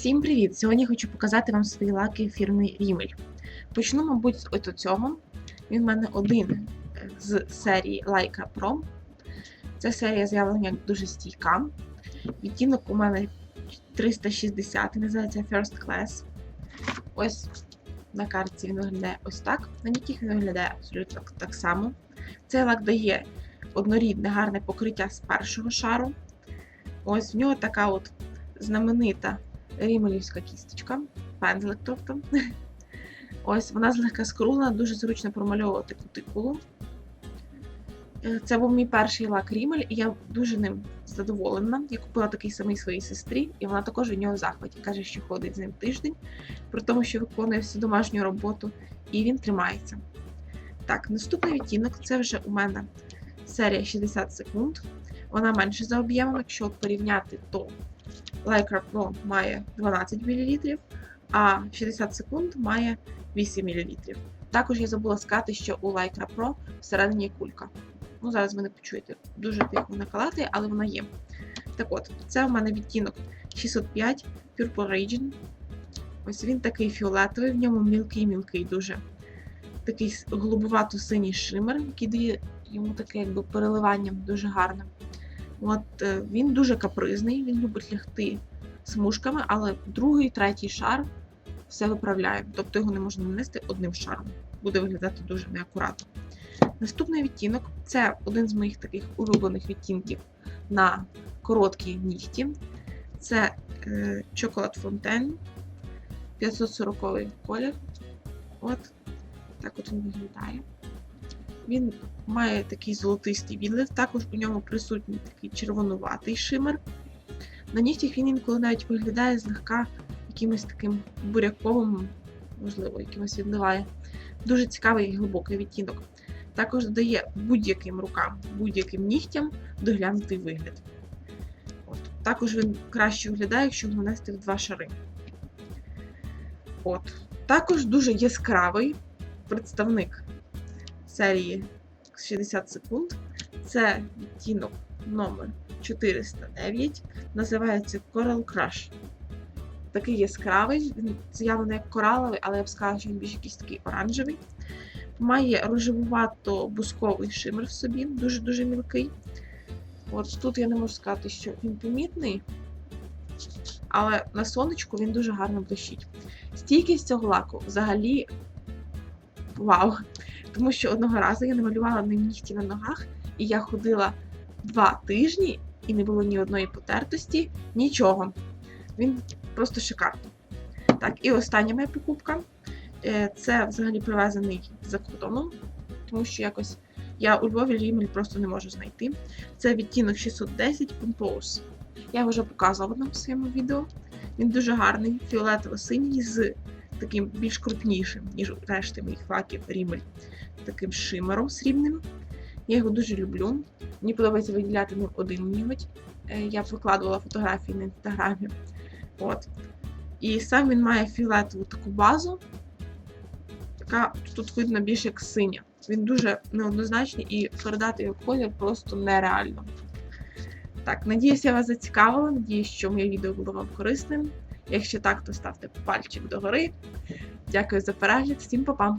Всім привіт! Сьогодні хочу показати вам свої лаки фірми Rimmel. Почну, мабуть, з ось цього. Він в мене один з серії Leica Pro. Ця серія з'явлена як дуже стійка. Відтінок у мене 360, називається First Class. Ось на карті він виглядає ось так. На ніких він виглядає абсолютно так само. Цей лак дає однорідне гарне покриття з першого шару. Ось в нього така от знаменита рімелівська кісточка, пензлик тобто. Ось вона злегка скруглена, дуже зручно промальовувати кутикулу. Е, Це був мій перший лак Рімель, і я дуже ним задоволена. Я купила такий самий своїй сестрі, і вона також від нього в захваті. Каже, що ходить з ним тиждень, при тому, що виконує всю домашню роботу, і він тримається. Так, наступний відтінок це вже у мене серія 60 секунд. Вона менше за об'ємом, якщо порівняти, то Lycra Pro має 12 мл, а 60 секунд має 8 мл. Також я забула сказати, що у Lycra Pro всередині є кулька. Ну, зараз ви не почуєте. Дуже тихо вона калатає, але вона є. Так от, це у мене відтінок 605 Purple Raging. Ось він такий фіолетовий, в ньому мілкий-мілкий дуже. Такий голубувато-синій шимер, який дає йому таке якби переливання дуже гарне. От е, він дуже капризний, він любить лягти смужками, але другий, третій шар все виправляє. Тобто його не можна нанести одним шаром. Буде виглядати дуже неакуратно. Наступний відтінок це один з моїх таких улюблених відтінків на короткі нігті. Це е, Chocolate Fontaine 540 колір. От так от він виглядає. Він має такий золотистий відлив, також у ньому присутній такий червонуватий шимер. На нігтях він інколи навіть виглядає злегка якимось таким буряковим, можливо, якимось відливає. Дуже цікавий і глибокий відтінок. Також додає будь-яким рукам, будь-яким нігтям доглянутий вигляд. От. Також він краще виглядає, якщо його нанести в два шари. От. Також дуже яскравий представник серії 60 секунд. Це відтінок номер 409, називається Coral Crush. Такий яскравий, він з'явлений як кораловий, але я б сказала, що він більш якийсь такий оранжевий. Має рожевувато-бусковий шимер в собі, дуже-дуже мілкий. От тут я не можу сказати, що він помітний, але на сонечку він дуже гарно блищить. Стійкість цього лаку взагалі вау! Тому що одного разу я намалювала ним нігті на ногах, і я ходила два тижні, і не було ні одної потертості, нічого. Він просто шикарний. Так, і остання моя покупка. Е, Це взагалі привезений за кордоном, тому що якось я у Львові рімель просто не можу знайти. Це відтінок 610 Compose. Я вже показувала в одному своєму відео. Він дуже гарний, фіолетово-синій з таким більш крупнішим, ніж решти моїх лаків рімель, таким шимером срібним. Я його дуже люблю. Мені подобається виділяти ним один ніготь. Е, Я викладувала фотографії на інстаграмі. От. І сам він має фіолетову таку базу, яка тут видно більш як синя. Він дуже неоднозначний і передати його колір просто нереально. Так, надіюсь, я вас зацікавила. Надіюсь, що моє відео було вам корисним. Якщо так, то ставте пальчик догори. Дякую за перегляд, всім па-па!